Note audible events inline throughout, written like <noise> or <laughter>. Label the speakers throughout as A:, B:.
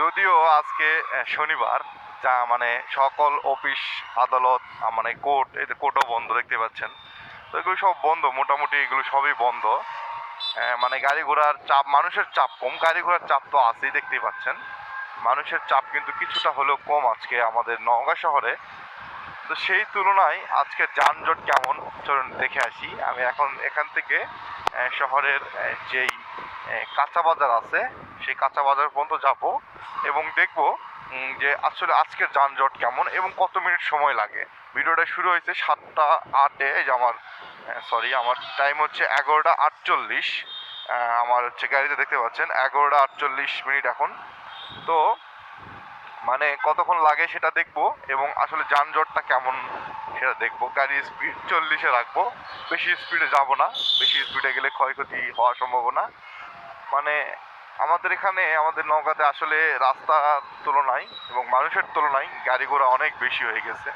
A: যদিও আজকে শনিবার, যা মানে সকল অফিস, আদালত মানে কোর্ট এদের কোর্টও বন্ধ, দেখতে পাচ্ছেন। তো এগুলো সব বন্ধ, মোটামুটি এগুলো সবই বন্ধ। মানে গাড়ি ঘোড়ার চাপ, মানুষের চাপ কম, গাড়ি ঘোড়ার চাপ তো আছেই দেখতেই পাচ্ছেন। মানুষের চাপ কিন্তু কিছুটা হলেও কম আজকে আমাদের নওগাঁ শহরে। তো সেই তুলনায় আজকে যানজট কেমন? চলুন দেখে আসি। আমি এখন এখান থেকে শহরের যেই কাঁচা বাজার আছে। সেই কাঁচা বাজার পর্যন্ত যাব এবং দেখব যে আসলে আজকের যানজট কেমন এবং কত মিনিট সময় লাগে। ভিডিওটা শুরু হয়েছে সাতটা আটে যে আমার সরি আমার টাইম হচ্ছে এগারোটা আটচল্লিশ। আমার হচ্ছে গাড়িতে দেখতে পাচ্ছেন, এগারোটা আটচল্লিশ মিনিট এখন। তো মানে কতক্ষণ লাগে সেটা দেখব এবং আসলে যানজটটা কেমন সেটা দেখব। গাড়ির স্পিড চল্লিশে রাখব। বেশি স্পিডে যাব না। বেশি স্পিডে গেলে ক্ষয়ক্ষতি হওয়ার সম্ভাবনা। মানে আমাদের এখানে, আমাদের নৌকাতে আসলে রাস্তার তুলনায় এবং মানুষের তুলনায় গাড়ি ঘোড়া অনেক বেশি হয়ে গেছে।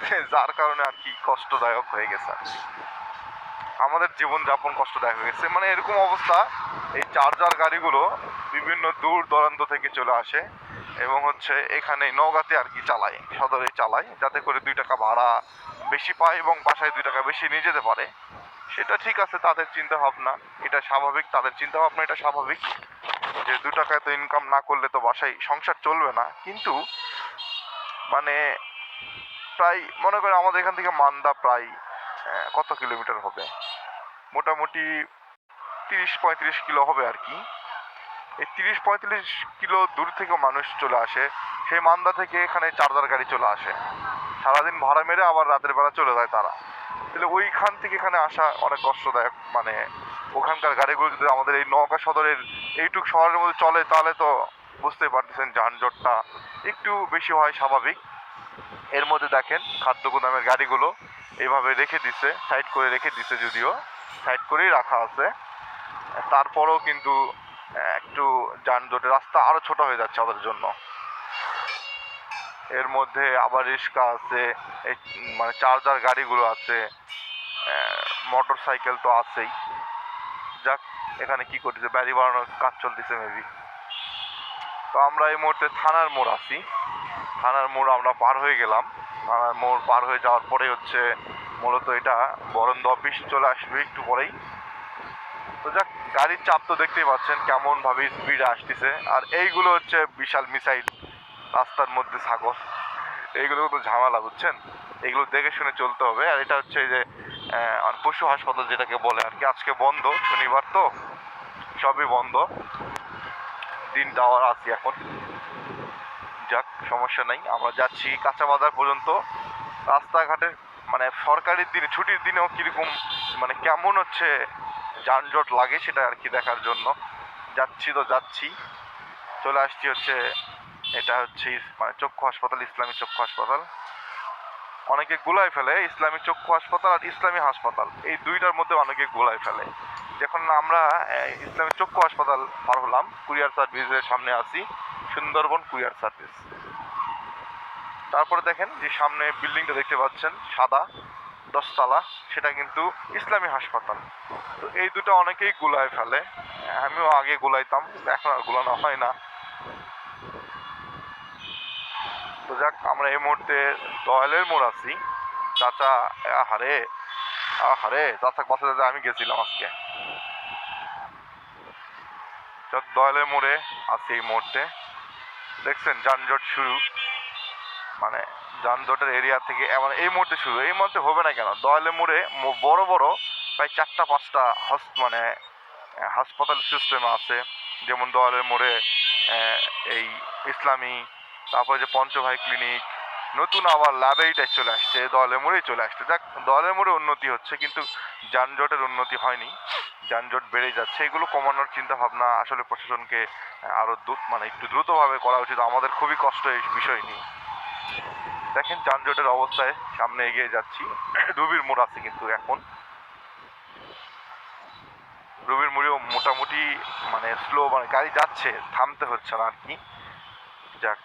A: <laughs> যার কারণে আর কি কষ্টদায়ক হয়ে গেছে আর। আমাদের জীবনযাপন কষ্টদায়ক হয়ে গেছে। মানে এরকম অবস্থা, এই চার্জার গাড়িগুলো বিভিন্ন দূর দূরান্ত থেকে চলে আসে। এবং হচ্ছে এখানে নৌগাতে আর কি চালায়, সদরে চালায়, যাতে করে দুই টাকা ভাড়া বেশি পায় এবং বাসায় দুই টাকা বেশি নিয়ে যেতে পারে। সেটা ঠিক আছে, তাদের চিন্তা ভাবনা এটা স্বাভাবিক, তাদের চিন্তা ভাবনা এটা স্বাভাবিক যে দু টাকায় তো ইনকাম না করলে তো বাসায় সংসার চলবে না। কিন্তু মানে প্রায়, মনে করে আমাদের এখান থেকে মান্দা প্রায় কত কিলোমিটার হবে? মোটামুটি তিরিশ পঁয়ত্রিশ কিলো হবে আর কি। এই তিরিশ পঁয়ত্রিশ কিলো দূর থেকে মানুষ চলে আসে, সেই মান্দা থেকে এখানে চার্জার গাড়ি চলে আসে। সারাদিন ভাড়া মেরে আবার রাতের বেলা চলে যায় তারা। তাহলে ওইখান থেকে এখানে আসা অনেক কষ্টদায়ক মানে ওখানকার গাড়িগুলো যদি আমাদের এই নৌকা সদরের এইটুক শহরের মধ্যে চলে, তাহলে তো বুঝতেই পারতেছেন যানজটটা একটু বেশি হয় স্বাভাবিক। এর মধ্যে দেখেন খাদ্য গুদামের গাড়িগুলো এইভাবে রেখে দিছে সাইড করে রেখে দিছে যদিও সাইড করেই রাখা আছে। তারপরেও কিন্তু একটু যানজটের রাস্তা আরও ছোট হয়ে যাচ্ছে ওদের জন্য। এর মধ্যে আবার রিক্সা আছে, এই মানে চার্জার গাড়িগুলো আছে মোটর সাইকেল তো আছেই। যাক, এখানে কি করতেছে ব্যারি বানানোর কাজ চলতেছে মেবি তো আমরা এই মুহূর্তে থানার মোড় আছি। থানার মোড় আমরা পার হয়ে গেলাম। থানার মোড় পার হয়ে যাওয়ার পরে হচ্ছে মূলত এটা বরন্দ অফিস চলে আসবে একটু পরেই। তো যাক, গাড়ির চাপ তো দেখতেই পাচ্ছেন কেমন ভাবে স্পিডে আসতেছে। আর এইগুলো হচ্ছে বিশাল মিসাইল রাস্তার মধ্যে সাগর এইগুলো তো ঝামেলা, বুঝছেন? এগুলো দেখে শুনে চলতে হবে। আর এটা হচ্ছে যে পশু হাসপাতাল যেটাকে বলে আর কি, আজকে বন্ধ, শনিবার তো, সবই বন্ধ। দিনটা আর আছি এখন। যাক, সমস্যা নাই, আমরা যাচ্ছি কাঁচা বাজার পর্যন্ত। রাস্তাঘাটে মানে সরকারি দিনে, ছুটির দিনেও কীরকম মানে কেমন হচ্ছে যানজট লাগে সেটা আর কি দেখার জন্য। যাচ্ছি তো যাচ্ছি। চলে আসছি হচ্ছে, এটা হচ্ছে মানে চক্ষু হাসপাতাল, ইসলামী চক্ষু হাসপাতাল। অনেকে গুলাই ফেলে, ইসলামী চক্ষু হাসপাতাল আর ইসলামী হাসপাতাল। এই দুইটার মধ্যে অনেকে গুলাই ফেলে। যখন আমরা ইসলামী চক্ষু হাসপাতাল পার হলাম, কুরিয়ার সার্ভিসের সামনে আছি, সুন্দরবন কুরিয়ার সার্ভিস। তারপরে দেখেন যে সামনে বিল্ডিংটা দেখতে পাচ্ছেন, সাদা। দশতলা, সেটা কিন্তু ইসলামী হাসপাতাল। তো এই দুটো অনেকেই গুলায় ফেলে। আমিও আগে গুলাইতাম, এখন আর গুলানো হয় না। তো যাক, আমরা এই মুহূর্তে দয়ালের মোড় আছি। চাচা, আহারে আহারে, চাচা বাসাতে আমি গেছিলাম আজকে। দয়ালের মোড়ে আছি এই মুহূর্তে। দেখছেন, যানজট শুরু। মানে যানজটের এরিয়া থেকে এমন এই মুহূর্তে শুরু, এই মুহূর্তে হবে না কেন? দয়ালের মোড়ে বড় বড় প্রায় চারটা পাঁচটা হস মানে হাসপাতাল সিস্টেম আছে। যেমন দয়ালের মোড়ে এই ইসলামী, তারপরে যে পঞ্চভাই ক্লিনিক নতুন আবার ল্যাবেইটাই চলে আসছে, দয়ালের মোড়েই চলে আসছে। যাক, দয়ালের মোড়ে উন্নতি হচ্ছে, কিন্তু যানজটের উন্নতি হয়নি। যানজট বেড়ে যাচ্ছে, এগুলো কমানোর চিন্তা ভাবনা আসলে প্রশাসনকে আরও দ্রুত মানে একটু দ্রুতভাবে করা উচিত। আমাদের খুবই কষ্ট এই বিষয় নিয়ে। দেখেন যানজটের অবস্থায় সামনে এগিয়ে যাচ্ছি। রুবির মোড় আছে কিন্তু এখন। রুবির মোড়েও মোটামুটি মানে স্লো মানে গাড়ি যাচ্ছে, থামতে হচ্ছে না আর কি। যাক,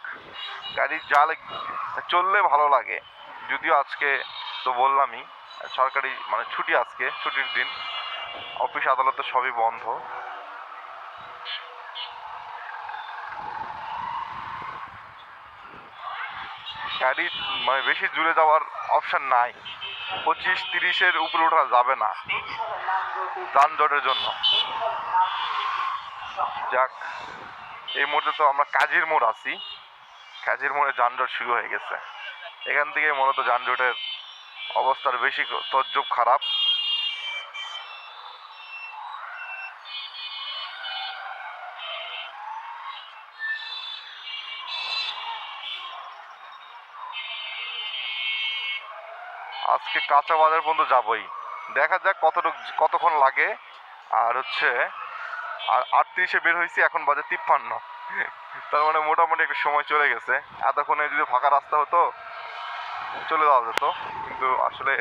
A: গাড়ি জালে চললে ভালো লাগে। যদিও আজকে তো বললামই, সরকারি মানে ছুটি আজকে, ছুটির দিন। অফিস, আদালত সবই বন্ধ। গাড়ি মানে বেশি জুড়ে যাওয়ার অপশান নাই। পঁচিশ, তিরিশের উপরে ওঠা যাবে না। যানজটের জন্য। যাক, এই মুহূর্তে তো আমরা কাজীর মোড় আছি। কাজীর মোড়ে যানজট শুরু হয়ে গেছে। এখান থেকে মূলত যানজটের অবস্থার বেশি তজ্জব খারাপ। আজকে কাঁচা বাজার পর্যন্ত যাবই। দেখা যাক কতটুক, কতক্ষণ লাগে। আর হচ্ছে, আর আটত্রিশে বের হয়েছি, এখন বাজে তিপ্পান্ন। তার মানে মোটামুটি একটু সময় চলে গেছে। এতক্ষণে যদি ফাঁকা রাস্তা হতো, চলে যাওয়া যেত। কিন্তু আসলে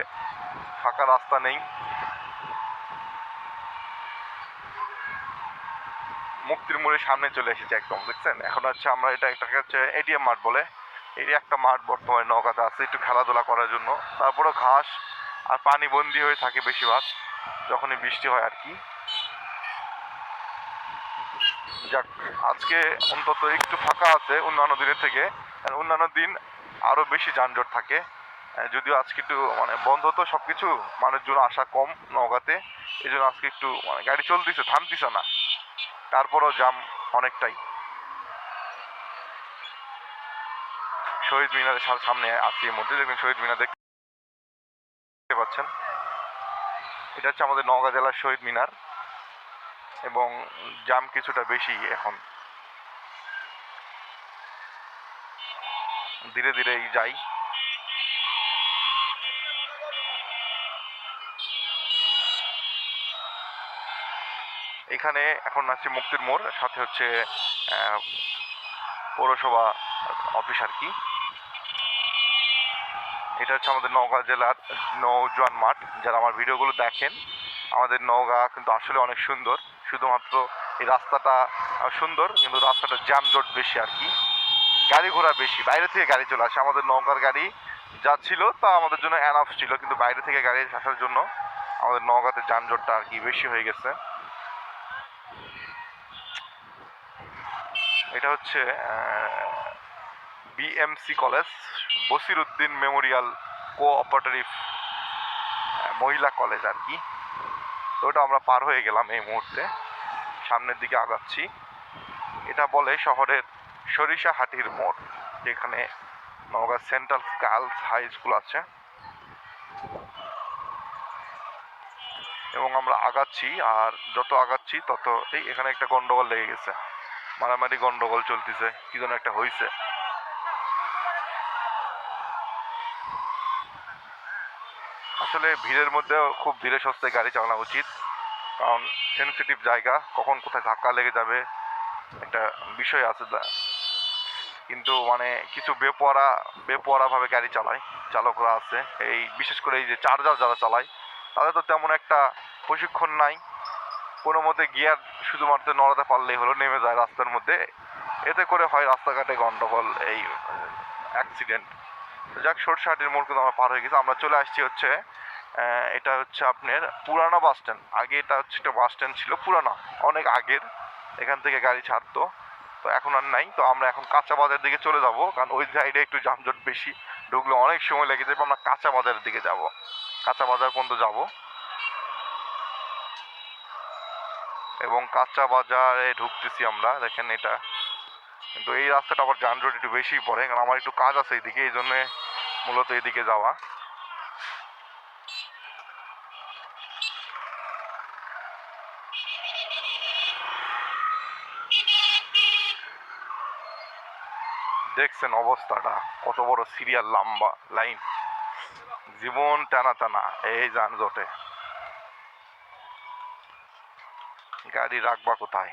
A: ফাঁকা রাস্তা নেই। মুক্তির মোড়ের সামনে চলে এসেছে একদম, দেখছেন? এখন হচ্ছে আমরা এটা একটা হচ্ছে এটিএম মাঠ বলে। এটি একটা মাঠ বর্তমানে নৌকাতে আছে, একটু খেলাধুলা করার জন্য। তারপরে ঘাস আর পানি বন্দি হয়ে থাকে বেশিরভাগ, যখনই বৃষ্টি হয় আর কি। যাক, আজকে অন্তত একটু ফাঁকা আছে অন্যান্য দিনের থেকে। অন্যান্য দিন আরও বেশি যানজট থাকে। যদিও আজকে একটু মানে বন্ধ তো সবকিছু, মানুষজন আসা কম নৌকাতে এই জন্য আজকে একটু মানে গাড়ি চলতেছে, থামতিছে না। তারপরও জাম অনেকটাই। শহীদ মিনারের সামনে আছি এর মধ্যে। দেখবেন শহীদ মিনার দেখতে পাচ্ছেন। এটা হচ্ছে আমাদের নওগাঁ জেলার শহীদ মিনার এবং জাম কিছুটা বেশি এখন। ধীরে ধীরে যাই। এখানে এখন আছে মুক্তির মোড়, সাথে হচ্ছে পৌরসভা অফিস আর কি। এটা হচ্ছে আমাদের নওগাঁ জেলার নৌজোয়ান মাঠ। যারা আমার ভিডিওগুলো দেখেন, আমাদের নওগাঁ কিন্তু আসলে অনেক সুন্দর। শুধুমাত্র এই রাস্তাটা সুন্দর, কিন্তু রাস্তাটা জ্যামজট বেশি আর কি। গাড়ি ঘোড়া বেশি, বাইরে থেকে গাড়ি চলে আসে। আমাদের নৌকার গাড়ি যা ছিল, তা আমাদের জন্য অ্যানাফ ছিল, কিন্তু বাইরে থেকে গাড়ি আসার জন্য আমাদের নওগাঁতে যানজটটা আর কি বেশি হয়ে গেছে। এটা হচ্ছে BMC college Basir Uddin memorial cooperative মহিলা কলেজ আর কি। তো ওটা আমরা পার হয়ে গেলাম এই মুহূর্তে। সামনের দিকে আগাচ্ছি। এটা বলে শহরের সরিষাহাটির মোড়, যেখানে Naogaon central girls high school আছে। এবং আমরা আগাচ্ছি, আর যত আগাচ্ছি তত এই এখানে একটা গন্ডগোল লেগে গেছে। মারামারি গন্ডগোল চলতেছে, কি যেন একটা হয়েছে আসলে ভিড়ের মধ্যে খুব ধীরে সুস্থে গাড়ি চালানো উচিত। কারণ সেন্সিটিভ জায়গা, কখন কোথায় ধাক্কা লেগে যাবে একটা বিষয় আছে কিন্তু মানে কিছু বেপরা বেপরাভাবে গাড়ি চালায় চালকরা আছে। এই বিশেষ করে এই যে চার্জার যারা চালায়, তাদের তো তেমন একটা প্রশিক্ষণ নাই। কোনো মতে গিয়ার শুধুমাত্র নড়াতে পারলেই হলো, নেমে যায় রাস্তার মধ্যে। এতে করে হয় রাস্তাঘাটে গন্ডগোল, এই অ্যাক্সিডেন্ট যাক সরষাহাটির মোড় কিন্তু আমরা পার হয়ে গেছি। আমরা চলে আসছি হচ্ছে এটা হচ্ছে আপনার পুরানো বাস স্ট্যান্ড। আগে এটা হচ্ছে একটা বাস স্ট্যান্ড ছিল, পুরানো, অনেক আগের। এখান থেকে গাড়ি ছাড়তো, তো এখন আর নাই। তো আমরা এখন কাঁচা বাজার দিকে চলে যাব, কারণ ওই সাইডে একটু যানজট বেশি। ঢুকলে অনেক সময় লেগে যাবে আমরা কাঁচা বাজারের দিকে যাব। কাঁচা বাজার পর্যন্ত যাব। এবং কাঁচা বাজারে ঢুকতেছি আমরা, দেখেন এটা। কিন্তু এই রাস্তাটা আবার যানজট একটু বেশি পড়ে, কারণ আমার একটু কাজ আছে এইদিকে, এই জন্যে মূলত এইদিকে যাওয়া। দেখছেন অবস্থাটা, কত বড় সিরিয়াল, লম্বা লাইন। জীবন টানা টানা, এই যানজটে। গাড়ি রাখবা কোথায়?